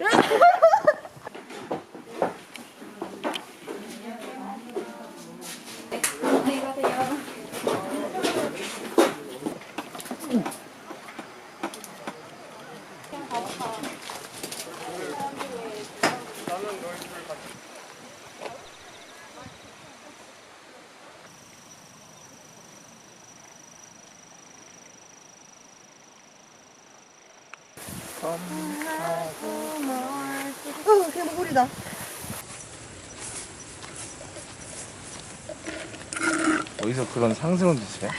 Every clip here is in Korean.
Ah! 어, 개구리다. 어디서 그런 상스러운 짓을 해?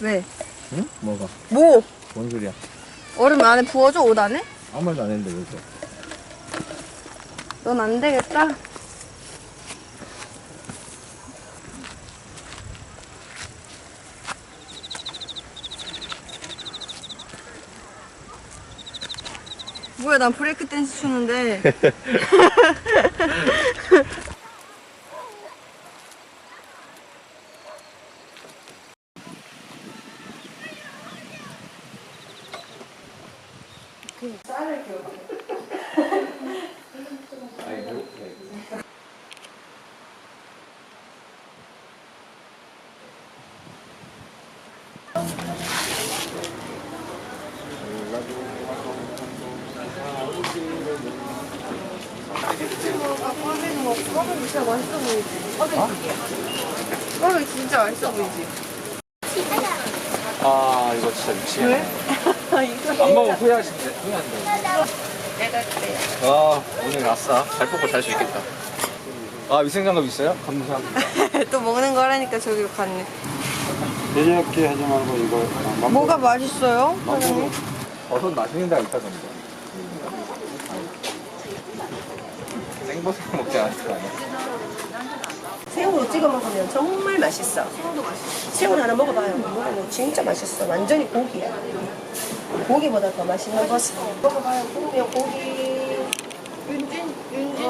왜? 응? 뭐가? 뭐? 뭔 소리야? 얼음 안에 부어줘 옷 안에? 아무 말도 안 했는데 왜 그래? 넌 안 되겠다. 뭐야, 난 브레이크 댄스 추는데. 꽈배기 진짜 맛있어 보이지? 꽈배기 꽈배기 진짜 맛있어 보이지? 아 이거 진짜 미치겠네. 안 먹으면 후회하신대. 후회한대. 내가 그래요. 아 오늘 아싸. 잘 뽑고 잘 수 있겠다. 아 위생장갑 있어요? 감사. 또 먹는 거라니까 저기로 갔네. 대리학기 하지 말고 이거 맛 뭐가 맛있어요? 사장님? 버섯 맛있는 데가 있다던데. 생버섯 먹지 않았을 거 아니야? 새우로 찍어 먹으면 정말 맛있어. 새우 하나 먹어봐요. 먹어보면 진짜 맛있어. 완전히 고기야. 고기보다 더 맛있는 버섯. 먹어봐요. 고기. 윤진, 윤진.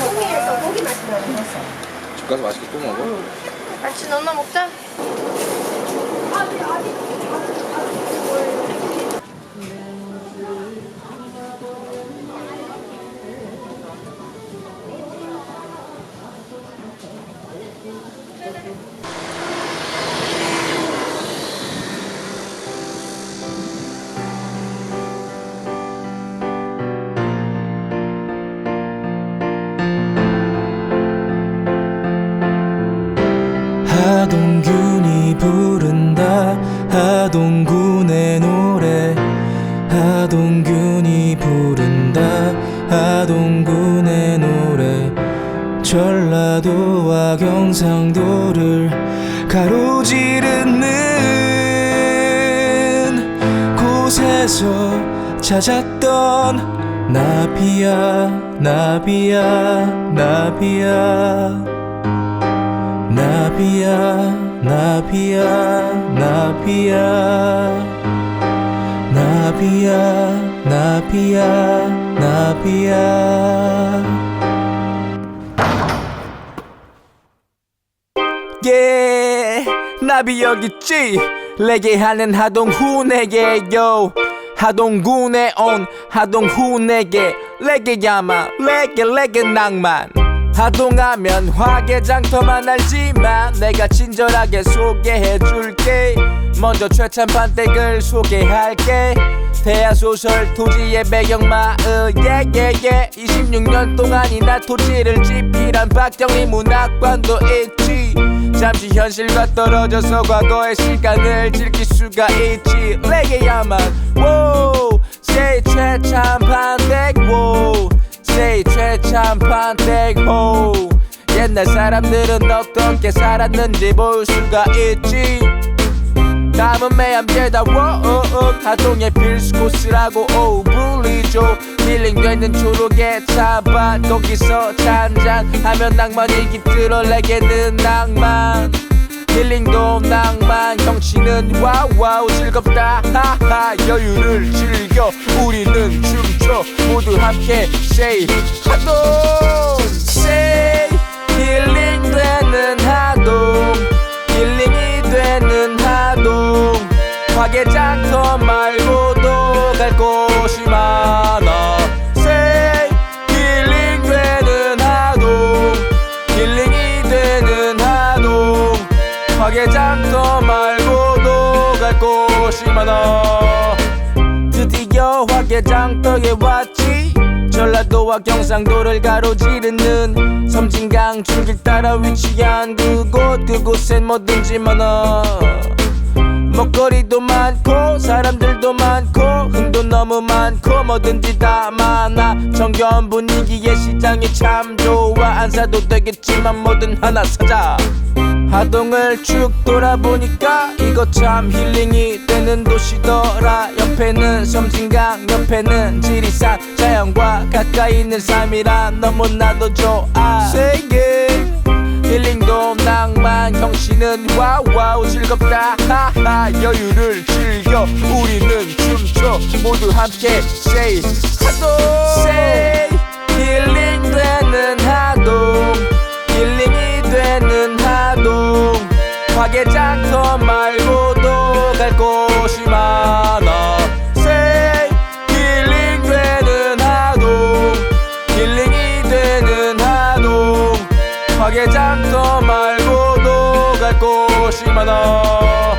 고기에서 고기 맛이 나는 버섯. 집 가서 맛있게 또 먹어. 같이 넣어 먹자. 하동균이 부른다. 하동군의 노래. 하동균이 부른다. 하동군의 노래. 전라도와 경상도를 가로지르는 곳에서 찾았던 나비야 나비야 나비야. 나비야 나비야 나비야. 나비야 나비야 나비야. 예 나비 여기 있지? 레게하는 하동훈에게 요. 하동군에 온 하동훈에게. 레게야마 레게 레게 낭만 하동하면 화개장터만 알지만 내가 친절하게 소개해줄게. 먼저 최찬판 댁을 소개할게. 대하소설 토지의 배경 마을. 예예예. 26년 동안이 나 토지를 집필한 박경리 문학관도 있지. 잠시 현실과 떨어져서 과거의 시간을 즐길 수가 있지. 레게야만. 워워 say 최찬판댁 호 옛날 사람들은 어떻게 살았는지 볼 수가 있지. 남은 매암제다 워어 하동의 필수 코스라고 오 불리죠 힐링되는 초록의 차밭 거기서 찬잔하면 낭만이 깃들어 내게는 낭만 힐링도 낭만. 경치는 와우 즐겁다. 하하 여유를 즐겨. 우리는 춤춰. 모두 함께 say 하동 say 많아 드디어 화개장터에 왔지. 전라도와 경상도를 가로지르는 섬진강 줄길 따라 위치한 그곳 그곳엔 뭐든지 많아. 먹거리도 많고 사람들도 많고 흥도 너무 많고 뭐든지 다 많아. 정겨운 분위기의 시장이 참 좋아. 안 사도 되겠지만 뭐든 하나 사자. 하동을 쭉 돌아보니까 이거 참 힐링이 되는 도시더라. 옆에는 섬진강 옆에는 지리산. 자연과 가까이 있는 삶이라 너무나도 좋아. 세계. 힐링도 낭만 경치는 와우 즐겁다. 하하 여유를 즐겨. 우리는 춤춰. 모두 함께 say 하동 say. 힐링되는 하동 힐링이 되는 하동 화개장 하동 화개장터 말고도 갈 곳이 많아